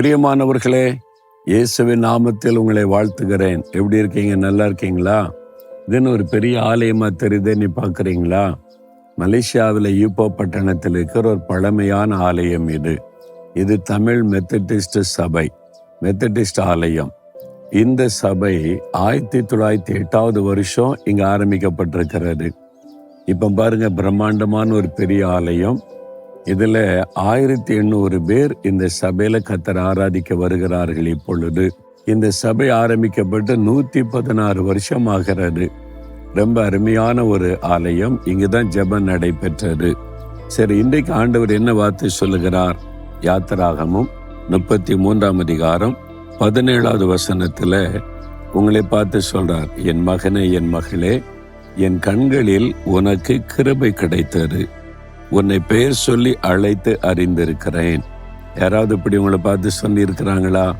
பிரியமானவர்களே இயேசுவின் நாமத்தில் உங்களை வாழ்த்துகிறேன். எப்படி இருக்கீங்க? நல்லா இருக்கீங்களா? இதுன்னு ஒரு பெரிய ஆலயமா தெரியுது நீ பார்க்குறீங்களா? மலேசியாவில் ஈப்போ பட்டணத்தில் இருக்கிற ஒரு பழமையான ஆலயம் இது. இது தமிழ் மெத்தடிஸ்ட் சபை மெத்தடிஸ்ட் ஆலயம். இந்த சபை ஆயிரத்தி தொள்ளாயிரத்தி எட்டாவது வருஷம் இங்கே ஆரம்பிக்கப்பட்டிருக்கிறது. இப்போ பாருங்க பிரம்மாண்டமான ஒரு பெரிய ஆலயம். இதுல ஆயிரத்தி எண்ணூறு பேர் இந்த சபையில கத்தர் ஆராதிக்க வருகிறார்கள் இப்பொழுது. இந்த சபை ஆரம்பிக்கப்பட்டு நூத்தி பதினாறு வருஷம் ஆகிறது. ரொம்ப அருமையான ஒரு ஆலயம். இங்குதான் ஜபம் நடைபெற்றது. சரி இன்றைக்கு ஆண்டவர் என்ன வார்த்தை சொல்லுகிறார்? யாத்திராகமும் முப்பத்தி மூன்றாம் அதிகாரம் பதினேழாவது வசனத்துல உங்களை பார்த்து சொல்றார் என் மகனே என் மகளே என் கண்களில் உனக்கு கிருபை கிடைத்தது. உன்னை பெயர் சொல்லி அழைத்து அறிந்திருக்கிறேன். யாராவது இப்படி உங்களை பார்த்து சொல்லியிருக்கிறாங்களா?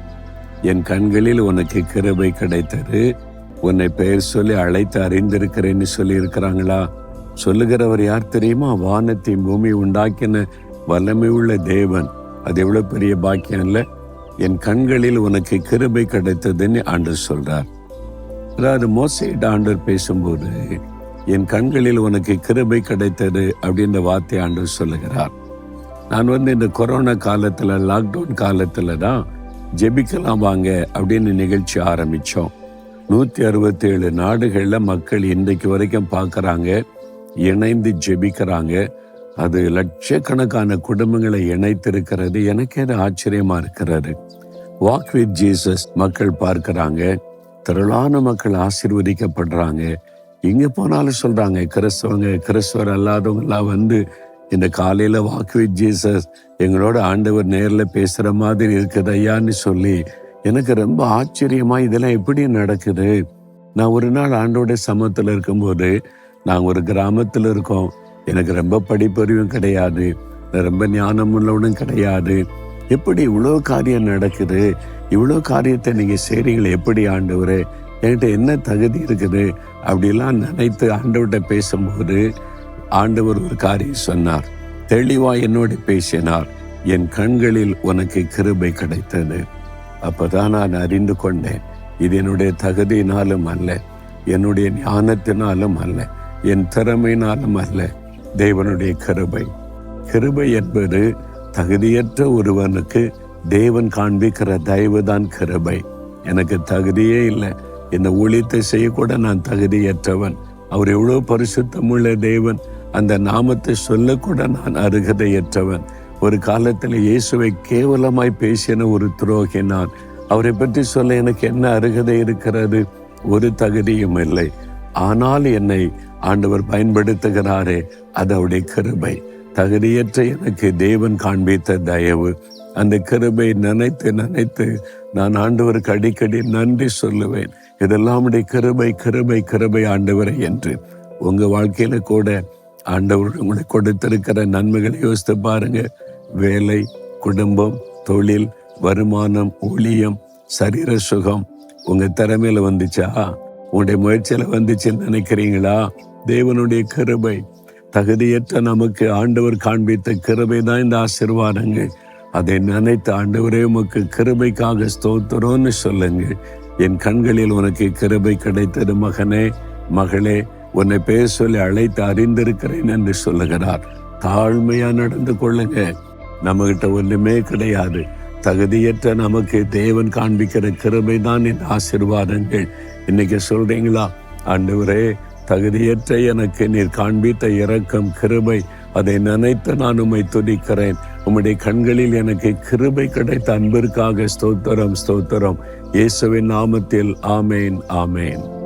என் கண்களில் உனக்கு கிருபை கிடைத்தது. உன்னை பெயர் சொல்லி அழைத்து அறிந்திருக்கிறேன்னு சொல்லியிருக்கிறாங்களா? சொல்லுகிறவர் யார் தெரியுமா? வானத்தை பூமி உண்டாக்கின வல்லமை உள்ள தேவன். அது எவ்வளவு பெரிய பாக்கியம் இல்லை என் கண்களில் உனக்கு கிருபை கிடைத்ததுன்னு ஆண்டர் சொல்றார். அதாவது மோசையிட்ட ஆண்டர் பேசும்போது என் கண்களில் உனக்கு கிருபை கிடைத்தது அப்படின்ற வார்த்தை ஆண்டு சொல்லுகிறார். நான் வந்து இந்த கொரோனா காலத்தில் லாக்டவுன் காலத்தில் தான் ஜெபிக்கலாம் வாங்க அப்படின்னு நிகழ்ச்சி ஆரம்பித்தோம் நூற்றி அறுபத்தி ஏழு மக்கள் இன்றைக்கு வரைக்கும் பார்க்குறாங்க இணைந்து ஜெபிக்கிறாங்க. அது லட்சக்கணக்கான குடும்பங்களை இணைத்திருக்கிறது. எனக்கே அது ஆச்சரியமாக இருக்கிறது. வாக் வித் ஜீசஸ் மக்கள் பார்க்குறாங்க. திரளான மக்கள் ஆசிர்வதிக்கப்படுறாங்க. எங்க போனாலும் சொல்றாங்க கிறிஸ்தவங்க கிறிஸ்தவர் அல்லாதவங்க எல்லாம் வந்து இந்த காலையில வாக்கு வித் ஜீசஸ் எங்களோட ஆண்டவர் நேர்ல பேசுற மாதிரி இருக்குது ஐயான்னு சொல்லி எனக்கு ரொம்ப ஆச்சரியமா இதெல்லாம் எப்படி நடக்குது? நான் ஒரு நாள் ஆண்டோட சமத்துல இருக்கும்போது நாங்கள் ஒரு கிராமத்துல இருக்கோம். எனக்கு ரொம்ப படிப்பறிவும் கிடையாது. ரொம்ப ஞானம் உள்ளவனும் கிடையாது. எப்படி இவ்வளோ காரியம் நடக்குது? இவ்வளோ காரியத்தை நீங்கள் செய்றீங்களே எப்படி ஆண்டவரே? என்கிட்ட என்ன தகுதி இருக்குது அப்படிலாம் நினைத்து ஆண்டவர்கிட்ட பேசும்போது ஆண்டவர் ஒரு காரியம் சொன்னார். தெளிவா என்னோட பேசினார். என் கண்களில் உனக்கு கிருபை கிடைத்தது. அப்பதான் நான் அறிந்து கொண்டேன். இது என்னுடைய தகுதியினாலும் அல்ல என்னுடைய ஞானத்தினாலும் அல்ல என் திறமையினாலும் அல்ல. தேவனுடைய கிருபை. கிருபை என்பது தகுதியற்ற ஒருவனுக்கு தேவன் காண்பிக்கிற தயவுதான் கிருபை. எனக்கு தகுதியே இல்லை. இந்த ஊழியத்தை செய்யக்கூட நான் தகுதியற்றவன். அவர் எவ்வளோ பரிசுத்தமுள்ள தேவன். அந்த நாமத்தை சொல்லக்கூட நான் அருகதையற்றவன். ஒரு காலத்தில் இயேசுவை கேவலமாய் பேசின ஒரு துரோகி நான். அவரை பற்றி சொல்ல எனக்கு என்ன அருகதை இருக்கிறது? ஒரு தகுதியும் இல்லை. ஆனால் என்னை ஆண்டவர் பயன்படுத்துகிறாரே அது அவருடைய கிருபை. தகுதியற்ற எனக்கு தேவன் காண்பித்த தயவு. அந்த கிருபை நினைத்து நினைத்து நான் ஆண்டவருக்கு அடிக்கடி நன்றி சொல்லுவேன். இதெல்லாம் உடைய கிருபை கிருபை கிருபை ஆண்டவரை என்று. உங்க வாழ்க்கையில கூட ஆண்டவர் உங்களுக்கு கொடுத்திருக்கிற நன்மைகளை யோசித்து பாருங்க. வேலை குடும்பம் தொழில் வருமானம் ஊழியம் சரீர சுகம் உங்க திறமையில வந்துச்சா? உங்களுடைய முயற்சியில வந்துச்சுன்னு நினைக்கிறீங்களா? தேவனுடைய கிருபை தகுதியற்ற நமக்கு ஆண்டவர் காண்பித்த கிருபை தான் இந்த ஆசிர்வாதங்கள். அதை நினைத்து ஆண்டவரே உமக்கு கிருபைக்காக ஸ்தோத்திரம்னு சொல்லுங்க. என் கண்களில் உனக்கு கிருபை கிடைத்தது மகனே. மகளே உன்னை பேர் சொல்லி அழைத்து அறிந்திருக்கிறேன் என்று சொல்லுகிறார். தாழ்மையா நடந்து கொள்ளுங்க. நம்ம கிட்ட ஒண்ணுமே கிடையாது. தகுதியற்ற நமக்கு தேவன் காண்பிக்கிற கிருபை தான் இந்த ஆசிர்வாதங்கள். இன்னைக்கு சொல்றீங்களா? ஆண்டவரே தகுதியற்ற எனக்கு நீர் காண்பித்த இரக்கம் கிருபை அதை நினைத்து நான் உம்மை துதிக்கிறேன். உம்முடைய கண்களில் எனக்கு கிருபை கிடைத்த அன்பிற்காக ஸ்தோத்திரம் ஸ்தோத்திரம். இயேசுவின் நாமத்தில் ஆமேன் ஆமேன்.